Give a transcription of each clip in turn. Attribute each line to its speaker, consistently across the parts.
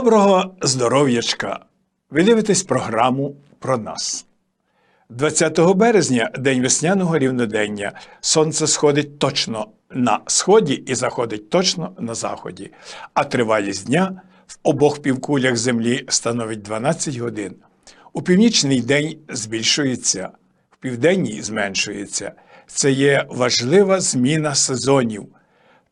Speaker 1: Доброго здоров'ячка! Ви дивитесь програму про нас. 20 березня, день весняного рівнодення, сонце сходить точно на сході і заходить точно на заході, а тривалість дня в обох півкулях землі становить 12 годин. У північний день збільшується, в південній зменшується. Це є важлива зміна сезонів.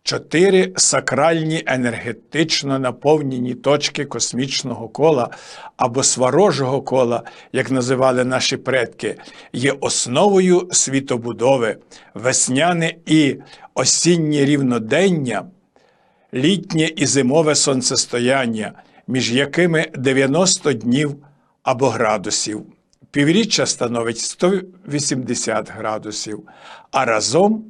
Speaker 1: Чотири сакральні енергетично наповнені точки космічного кола або сварожого кола, як називали наші предки, є основою світобудови, весняне і осіннє рівнодення, літнє і зимове сонцестояння, між якими 90 днів або градусів. Півріччя становить 180 градусів, а разом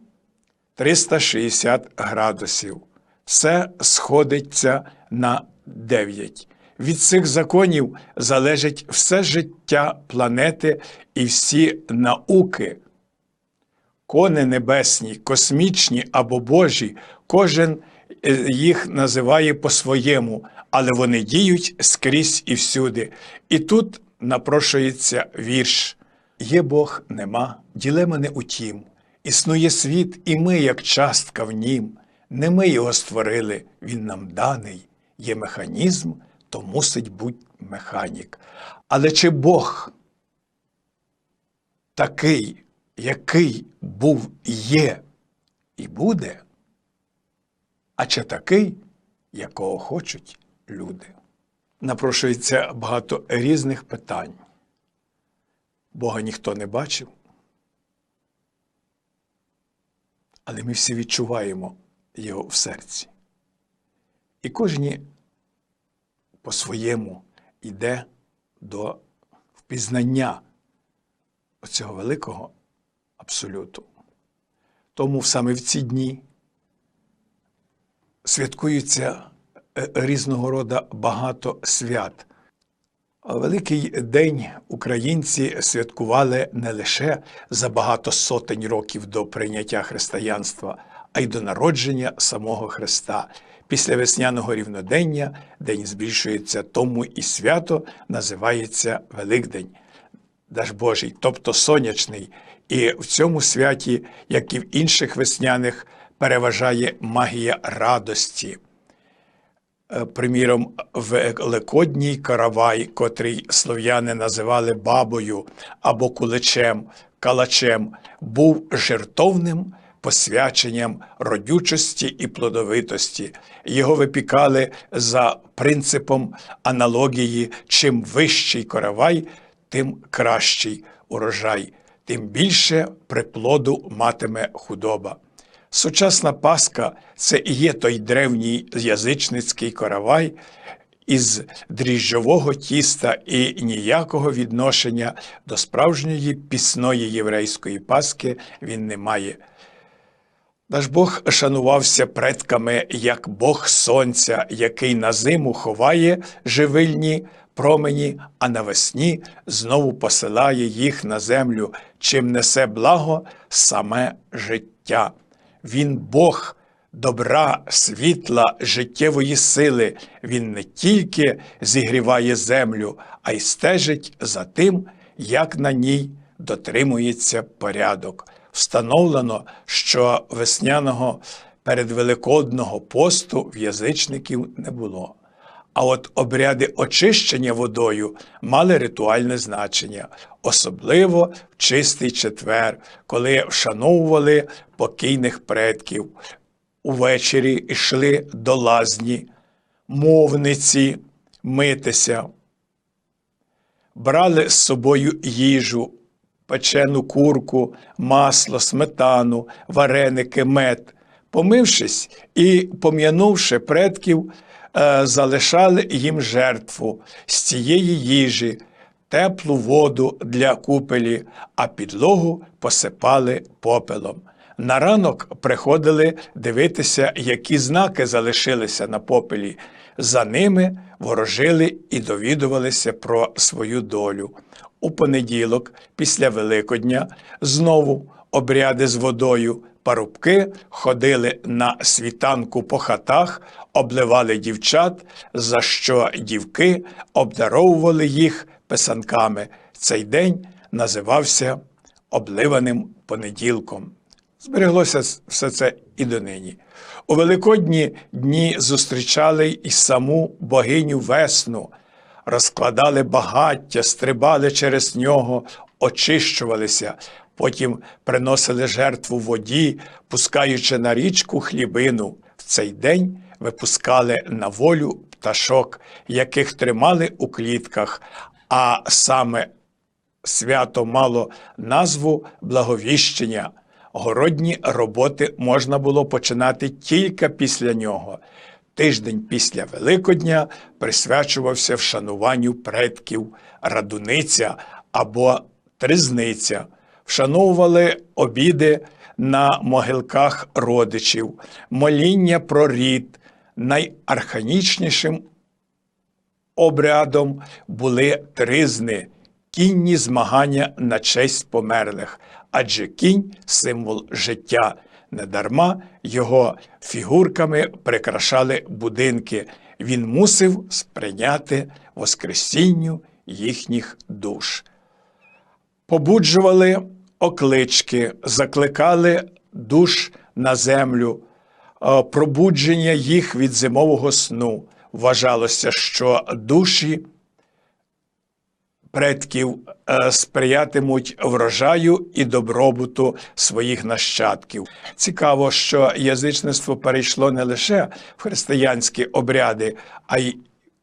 Speaker 1: 360 градусів. Все сходиться на 9. Від цих законів залежить все життя планети і всі науки. Кони небесні, космічні або Божі, кожен е, їх називає по-своєму, але вони діють скрізь і всюди. І тут напрошується вірш: Є Бог, нема, ділема не утім. Існує світ, і ми, як частка в нім. Не ми його створили, він нам даний. Є механізм, то мусить бути механік. Але чи Бог такий, який був є і буде, а чи такий, якого хочуть люди? Напрошується багато різних питань. Бога ніхто не бачив. Але ми всі відчуваємо його в серці. І кожні по-своєму йде до впізнання цього великого абсолюту. Тому саме в ці дні святкуються е, різного роду багато свят. Великий день українці святкували не лише за багато сотень років до прийняття християнства, а й до народження самого Христа. Після весняного рівнодення день збільшується, тому і свято називається Великдень, Даж Божий, тобто сонячний. І в цьому святі, як і в інших весняних, переважає магія радості. Е, приміром, Великодній каравай, котрий слов'яни називали бабою або куличем, калачем, був жертовним посвяченням родючості і плодовитості. Його випікали за принципом аналогії: чим вищий каравай, тим кращий урожай, тим більше приплоду матиме худоба. Сучасна Пасха це і є той древній язичницький каравай із дріжджового тіста і ніякого відношення до справжньої пісної єврейської Пасхи він не має. Наш Бог шанувався предками як Бог Сонця, який на зиму ховає живильні промені, а навесні знову посилає їх на землю, чим несе благо саме життя. Він Бог добра, світла, життєвої сили. Він не тільки зігріває землю, а й стежить за тим, як на ній дотримується порядок. Встановлено, що весняного передвеликодного посту в язичників не було. А от обряди очищення водою мали ритуальне значення, особливо в чистий четвер, коли вшановували покійних предків. Увечері йшли до лазні, мовниці митися, брали з собою їжу, печену курку, масло, сметану, вареники, мед. Помившись і пом'янувши предків, залишали їм жертву з цієї їжі, теплу воду для купелі, а підлогу посипали попелом. На ранок приходили дивитися, які знаки залишилися на попелі. За ними ворожили і довідувалися про свою долю. У понеділок, після Великодня, знову обряди з водою, Парубки ходили на світанку по хатах, обливали дівчат, за що дівки обдаровували їх писанками. Цей день називався обливаним понеділком. Збереглося все це і донині. У Великодні дні зустрічали і саму богиню весну, розкладали багаття, стрибали через нього, очищувалися, потім приносили жертву воді, пускаючи на річку хлібину. В цей день випускали на волю пташок, яких тримали у клітках, а саме свято мало назву благовіщення. Городні роботи можна було починати тільки після нього. Тиждень після Великодня присвячувався вшануванню предків, радуниця або тризниця, вшановували обіди на могилках родичів, моління про рід. Найарханічнішим обрядом були тризни, кінні змагання на честь померлих, адже кінь символ життя. Недарма його фігурками прикрашали будинки. Він мусив сприйняти Воскресінню їхніх душ. Побуджували оклички, закликали душ на землю, е, пробудження їх від зимового сну. Вважалося, що душі предків е, сприятимуть врожаю і добробуту своїх нащадків. Цікаво, що язичництво перейшло не лише в християнські обряди, а й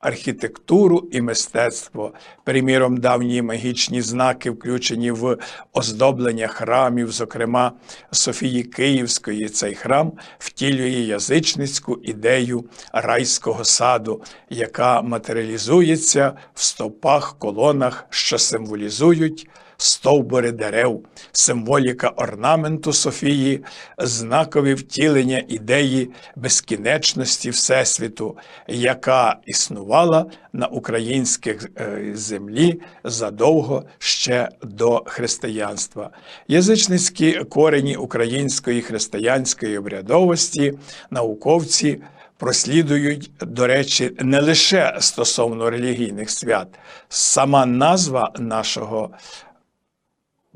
Speaker 1: архітектуру і мистецтво, приміром, давні магічні знаки, включені в оздоблення храмів, зокрема Софії Київської, цей храм втілює язичницьку ідею райського саду, яка матеріалізується в стопах, колонах, що символізують стовбури дерев, символіка орнаменту Софії, знакові втілення ідеї безкінечності Всесвіту, яка існувала на українській е, землі задовго ще до християнства. Язичницькі корені української християнської обрядовості, науковці. Прослідують, до речі, не лише стосовно релігійних свят, сама назва нашого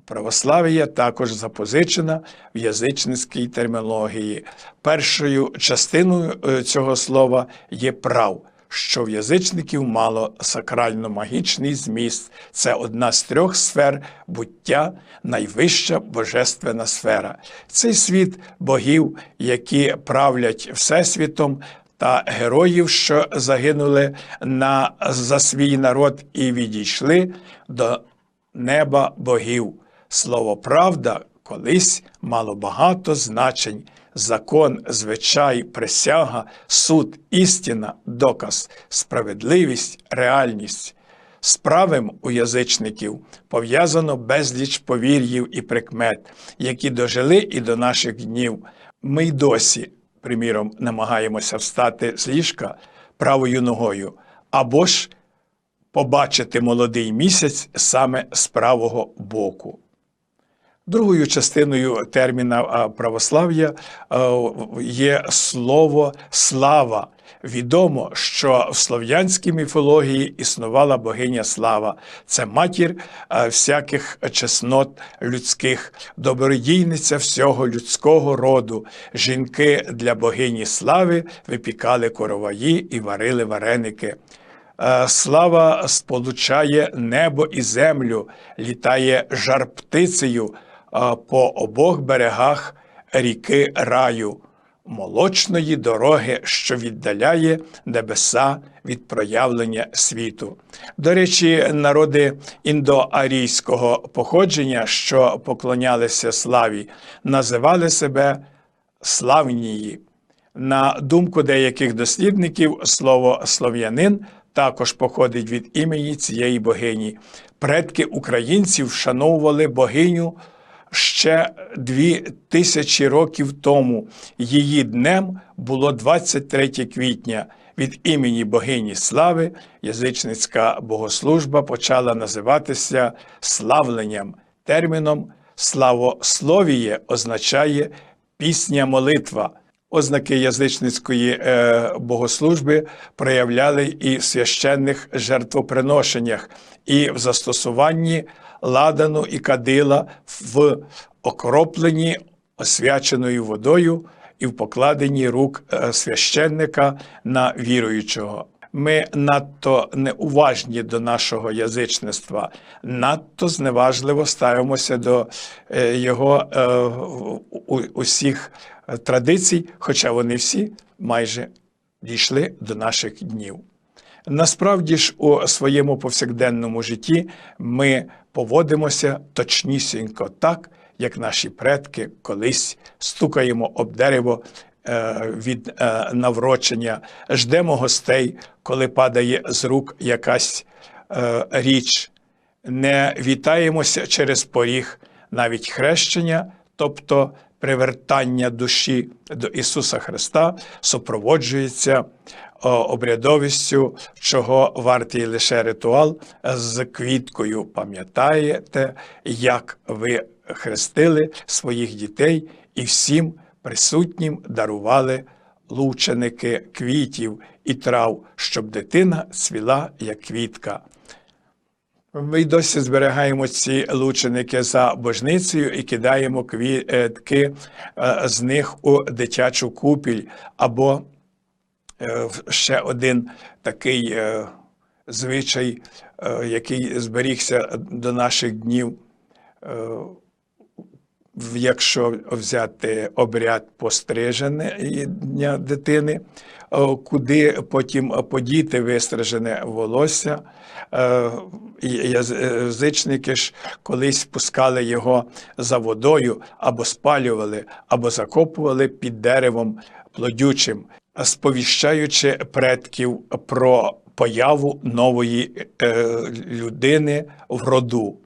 Speaker 1: Православ'я також запозичена в язичницькій термінології. Першою частиною е, цього слова є прав, що в язичників мало сакрально-магічний зміст. Це одна з трьох сфер буття, найвища божественна сфера. Цей світ богів, які правлять Всесвітом. Та героїв, що загинули на, за свій народ і відійшли до неба богів. Слово правда колись мало багато значень. Закон, звичай, присяга, суд, істина, доказ, справедливість, реальність. З правим у язичників пов'язано безліч повір'їв і прикмет, які дожили і до наших днів. Ми й досі, приміром, намагаємося встати з ліжка правою ногою, або ж побачити молодий місяць саме з правого боку. Другою частиною терміна православ'я є слово слава. Відомо, що в слов'янській міфології існувала богиня слава, це матір всяких чеснот людських, добродійниця всього людського роду. Жінки для богині слави випікали короваї і варили вареники. Слава сполучає небо і землю, літає жар птицею по обох берегах ріки раю, молочної дороги, що віддаляє небеса від проявлення світу. До речі, народи індоарійського походження, що поклонялися славі, називали себе славнії. На думку деяких дослідників, слово слов'янин також походить від імені цієї богині. Предки українців вшановували богиню ще дві тисячі років тому. Її днем було 23 квітня. Від імені богині слави язичницька богослужба почала називатися славленням. Терміном славословіє означає пісня, молитва. Ознаки язичницької е, богослужби проявляли і в священних жертвоприношеннях, і в застосуванні ладану і кадила в окропленні освяченою водою і в покладенні рук е, священника на віруючого. Ми надто неуважні до нашого язичництва, надто зневажливо ставимося до е, його усіх традицій, хоча вони всі майже дійшли до наших днів. Насправді ж у своєму повсякденному житті ми поводимося точнісінько так, як наші предки колись стукаємо об дерево е, від е, наврочення, ждемо гостей, коли падає з рук якась е, річ, не вітаємося через поріг, навіть хрещення, тобто привертання душі до Ісуса Христа, супроводжується обрядовістю, чого вартий лише ритуал з квіткою. Пам'ятаєте, як ви хрестили своїх дітей і всім присутнім дарували лученики квітів і трав, щоб дитина цвіла як квітка. Ми досі зберігаємо ці лученики за божницею і кидаємо квітки е, з них у дитячу купіль. Або е, ще один такий е, звичай, який зберігся до наших днів. Якщо взяти обряд постриження дитини, куди потім подіти вистрижене волосся, язичники ж колись пускали його за водою або спалювали, або закопували під деревом плодючим, сповіщаючи предків про появу нової е, людини в роду.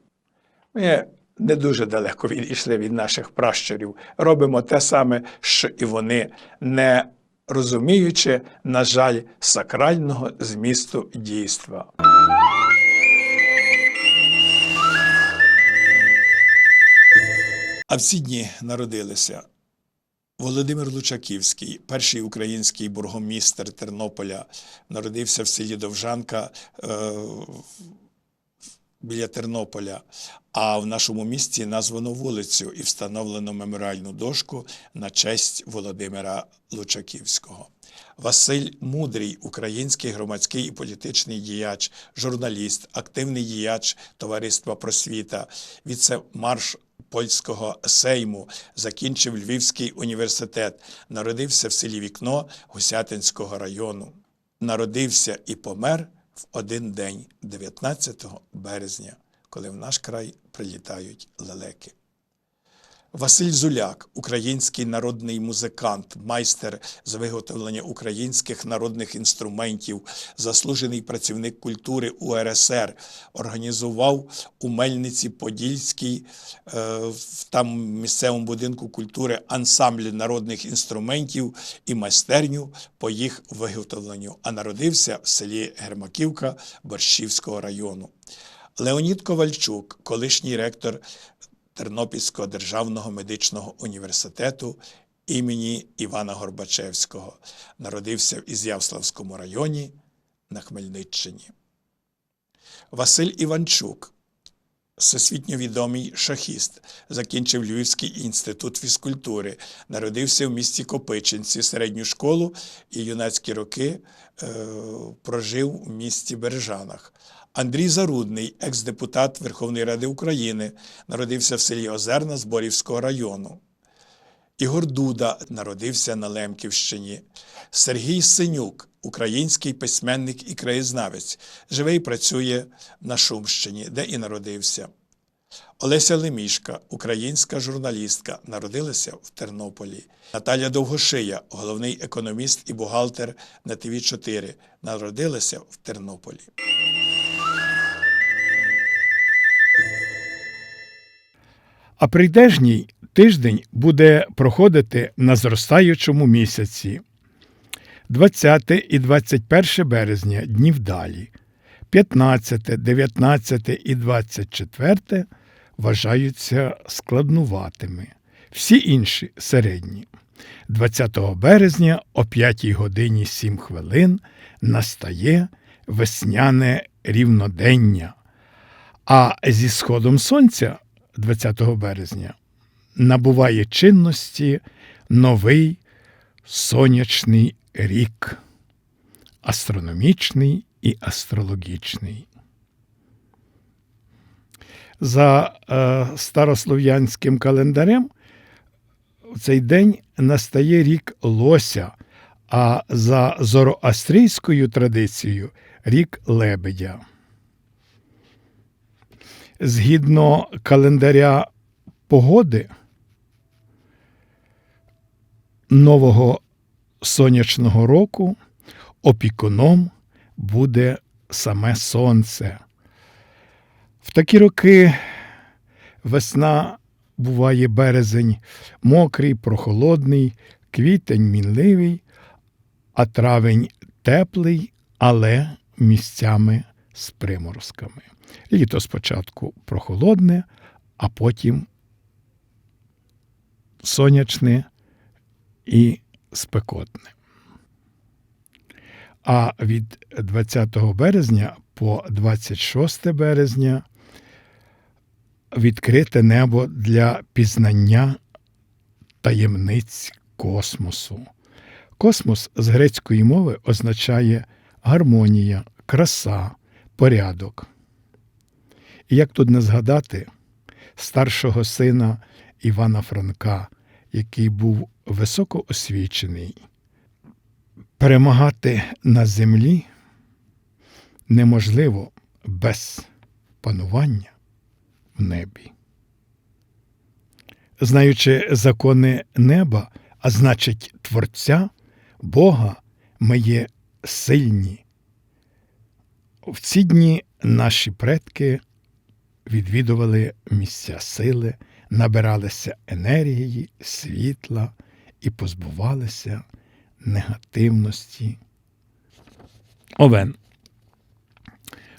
Speaker 1: Ми не дуже далеко відійшли від наших пращурів. Робимо те саме, що і вони, не розуміючи, на жаль, сакрального змісту дійства. А в ці дні народилися Володимир Лучаківський, перший український бургомістр Тернополя, народився в селі Довжанка е, біля Тернополя. А в нашому місті названо вулицю і встановлено меморіальну дошку на честь Володимира Лучаківського. Василь Мудрий, український громадський і політичний діяч, журналіст, активний діяч Товариства Просвіта, віце-марш польського сейму, закінчив Львівський університет, народився в селі Вікно Гусятинського району. Народився і помер в один день, 19 березня, коли в наш край прилітають лелеки. Василь Зуляк, український народний музикант, майстер з виготовлення українських народних інструментів, заслужений працівник культури УРСР, організував у Мельниці Подільській е, в там місцевому будинку культури ансамблі народних інструментів і майстерню по їх виготовленню, а народився в селі Гермаківка Борщівського району. Леонід Ковальчук, колишній ректор Тернопільського державного медичного університету імені Івана Горбачевського, народився в Ізявславському районі на Хмельниччині. Василь Іванчук, всесвітньо відомий шахіст, закінчив Львівський інститут фізкультури, народився в місті Копичинці, середню школу і юнацькі роки е, прожив у місті Бережанах. Андрій Зарудний, екс-депутат Верховної Ради України, народився в селі Озерна Зборівського району. Ігор Дуда народився на Лемківщині. Сергій Синюк, український письменник і краєзнавець, живе і працює на Шумщині, де і народився. Олеся Лемішка, українська журналістка, народилася в Тернополі. Наталя Довгошия, головний економіст і бухгалтер на ТВ 4 народилася в Тернополі.
Speaker 2: А прийдешній тиждень буде проходити на зростаючому місяці. 20 і 21 березня днів далі. 15, 19 і 24 вважаються складнуватими.
Speaker 1: всі інші середні. 20 березня о 5 годині 7 хвилин настає весняне рівнодення, а зі сходом сонця 20 березня набуває чинності новий сонячний рік, астрономічний і астрологічний. За е, старослов'янським календарем в цей день настає рік Лося, а за зороастрійською традицією рік Лебедя. Згідно календаря погоди нового сонячного року опікуном буде саме сонце. В такі роки весна буває березень мокрий, прохолодний, квітень мінливий, а травень теплий, але місцями з приморозками. Літо спочатку прохолодне, а потім сонячне і спекотне. А від 20 березня по 26 березня відкрите небо для пізнання таємниць космосу. Космос з грецької мови означає гармонія, краса, порядок. І як тут не згадати старшого сина Івана Франка, який був високо освічений, перемагати на землі неможливо без панування в небі. Знаючи закони неба, а значить Творця, Бога, ми є сильні. В ці дні наші предки відвідували місця сили, набиралися енергії, світла і позбувалися негативності. Овен.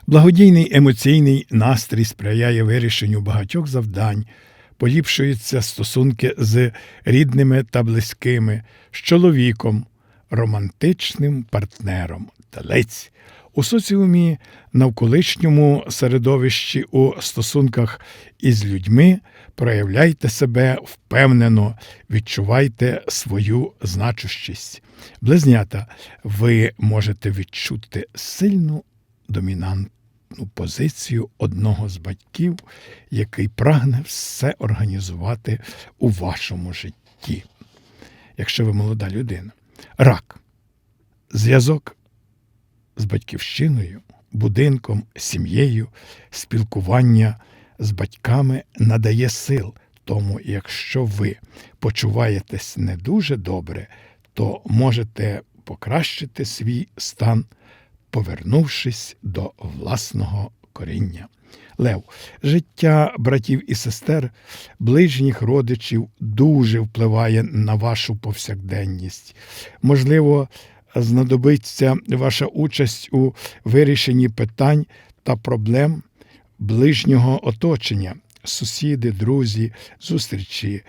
Speaker 1: Благодійний емоційний настрій сприяє вирішенню багатьох завдань, поліпшуються стосунки з рідними та близькими, з чоловіком, романтичним партнером, телець. У соціумі, навколишньому середовищі у стосунках із людьми проявляйте себе впевнено, відчувайте свою значущість. Близнята, ви можете відчути сильну домінантну позицію одного з батьків, який прагне все організувати у вашому житті. Якщо ви молода людина, рак, зв'язок з батьківщиною, будинком, сім'єю, спілкування з батьками надає сил. Тому, якщо ви почуваєтесь не дуже добре, то можете покращити свій стан, повернувшись до власного коріння. Лев, життя братів і сестер, ближніх родичів дуже впливає на вашу повсякденність. Можливо, знадобиться ваша участь у вирішенні питань та проблем ближнього оточення, сусіди, друзі, зустрічі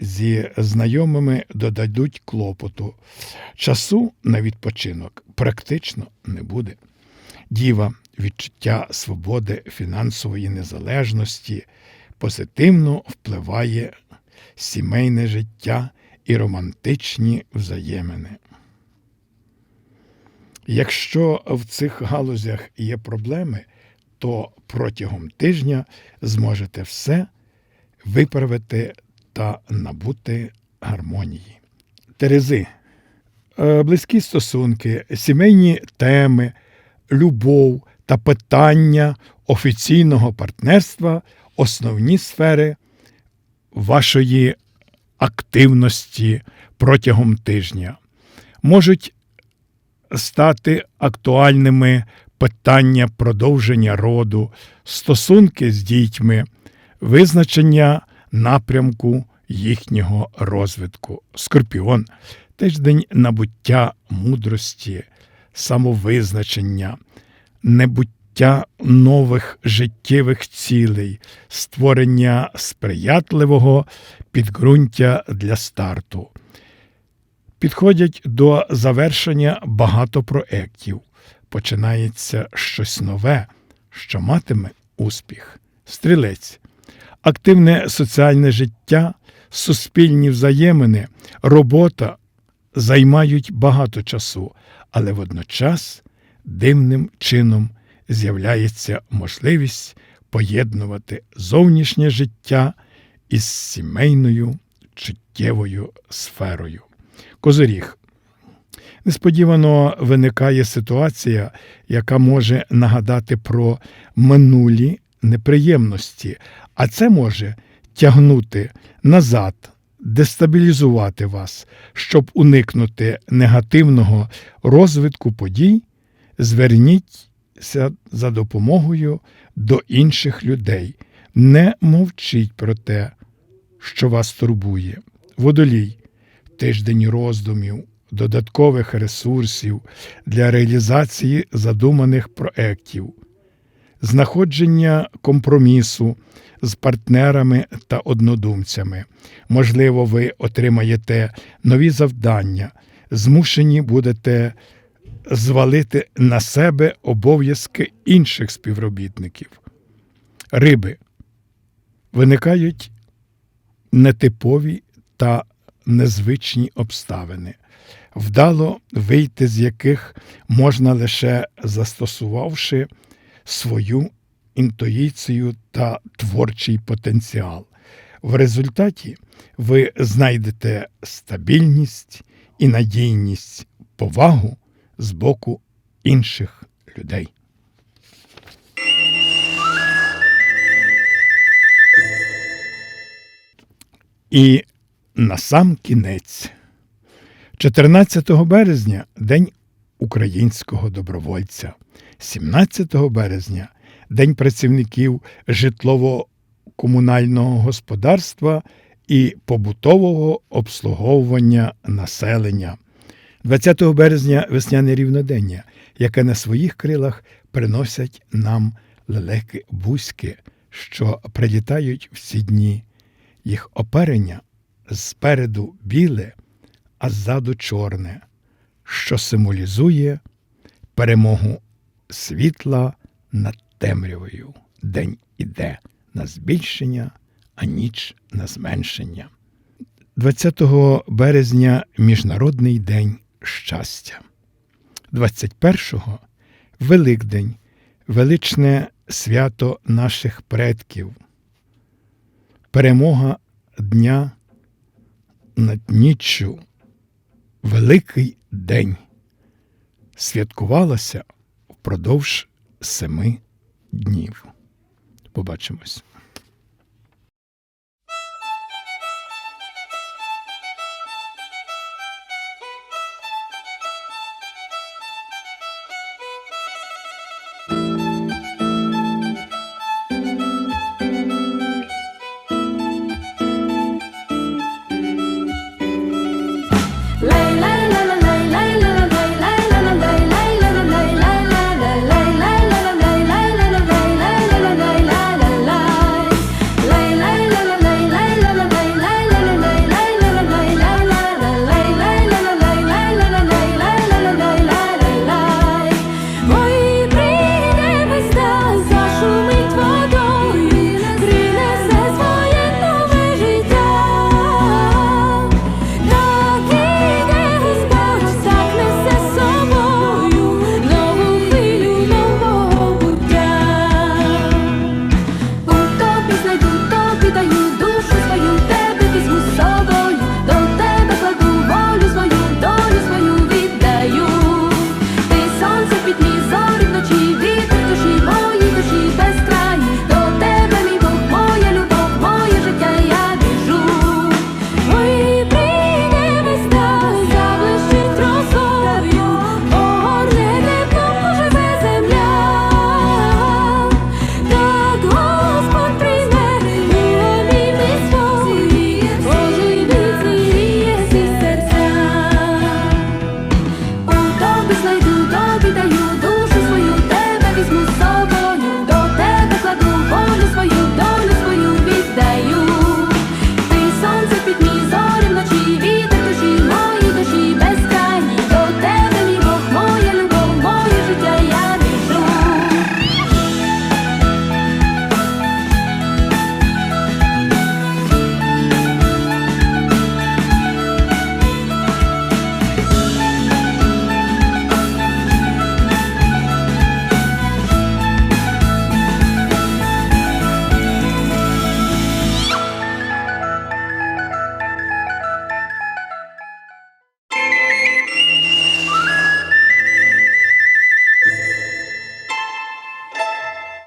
Speaker 1: зі знайомими додадуть клопоту. Часу на відпочинок практично не буде. Діва, відчуття свободи, фінансової незалежності позитивно впливає сімейне життя і романтичні взаємини. Якщо в цих галузях є проблеми, то протягом тижня зможете все виправити та набути гармонії. Терези, Е, близькі стосунки, сімейні теми, любов та питання офіційного партнерства основні сфери вашої активності протягом тижня. Можуть стати актуальними питання продовження роду, стосунки з дітьми, визначення напрямку їхнього розвитку. Скорпіон тиждень набуття мудрості, самовизначення, небуття нових життєвих цілей, створення сприятливого підґрунтя для старту. Підходять до завершення багато проєктів. Починається щось нове, що матиме успіх. Стрілець. Активне соціальне життя, суспільні взаємини, робота займають багато часу, але водночас дивним чином з'являється можливість поєднувати зовнішнє життя із сімейною чуттєвою сферою. Козиріг. Несподівано виникає ситуація, яка може нагадати про минулі неприємності, а це може тягнути назад, дестабілізувати вас, щоб уникнути негативного розвитку подій, зверніться за допомогою до інших людей. Не мовчіть про те, що вас турбує. Водолій, тиждень роздумів, додаткових ресурсів для реалізації задуманих проєктів, знаходження компромісу з партнерами та однодумцями. Можливо, ви отримаєте нові завдання, змушені будете звалити на себе обов'язки інших співробітників. Риби виникають нетипові та незвичні обставини, вдало вийти з яких можна лише застосувавши свою інтуїцію та творчий потенціал. В результаті ви знайдете стабільність і надійність, повагу з боку інших людей. І на сам кінець, 14 березня День українського добровольця, 17 березня День працівників житлово-комунального господарства і побутового обслуговування населення. 20 березня весняне рівнодення, яке на своїх крилах приносять нам лелеки бузьки, що прилітають в ці дні. Їх оперення спереду біле, а ззаду чорне, що символізує перемогу світла над темрявою. День іде на збільшення, а ніч на зменшення. 20 березня Міжнародний день щастя. 21-го Великдень, величне свято наших предків. Перемога дня над ніччю, Великий день святкувалася впродовж семи днів. Побачимось.